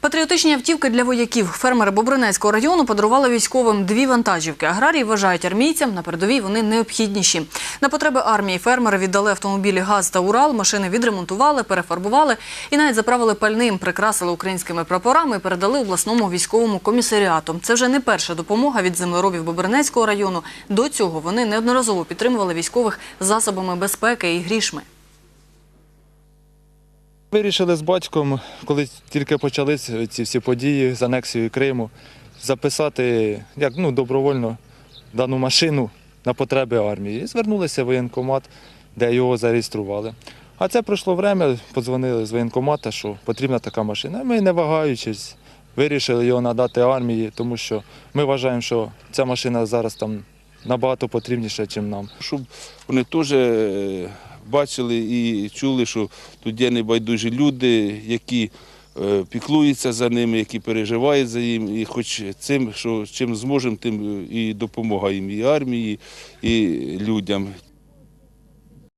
Патріотичні автівки для вояків. Фермери Бобринецького району подарували військовим дві вантажівки. Аграрії вважають армійцям на передовій вони необхідніші. На потреби армії фермери віддали автомобілі ГАЗ та Урал, машини відремонтували, перефарбували і навіть заправили пальним, прикрасили українськими прапорами і передали обласному військовому комісаріату. Це вже не перша допомога від землеробів Бобринецького району. До цього вони неодноразово підтримували військових засобами безпеки і грішми. Вирішили з батьком, коли тільки почались ці всі події з анексією Криму, записати як ну, добровольно дану машину на потреби армії. І звернулися в воєнкомат, де його зареєстрували. А це пройшло время, подзвонили з воєнкомата, що потрібна така машина. Ми, не вагаючись, вирішили його надати армії, тому що ми вважаємо, що ця машина зараз там набагато потрібніша, ніж нам. щоб вони теж е, бачили і чули, що тут є небайдужі люди, які е, піклуються за ними, які переживають за ним, і хоч цим, що чим зможемо, тим і допомагаємо і армії, і людям.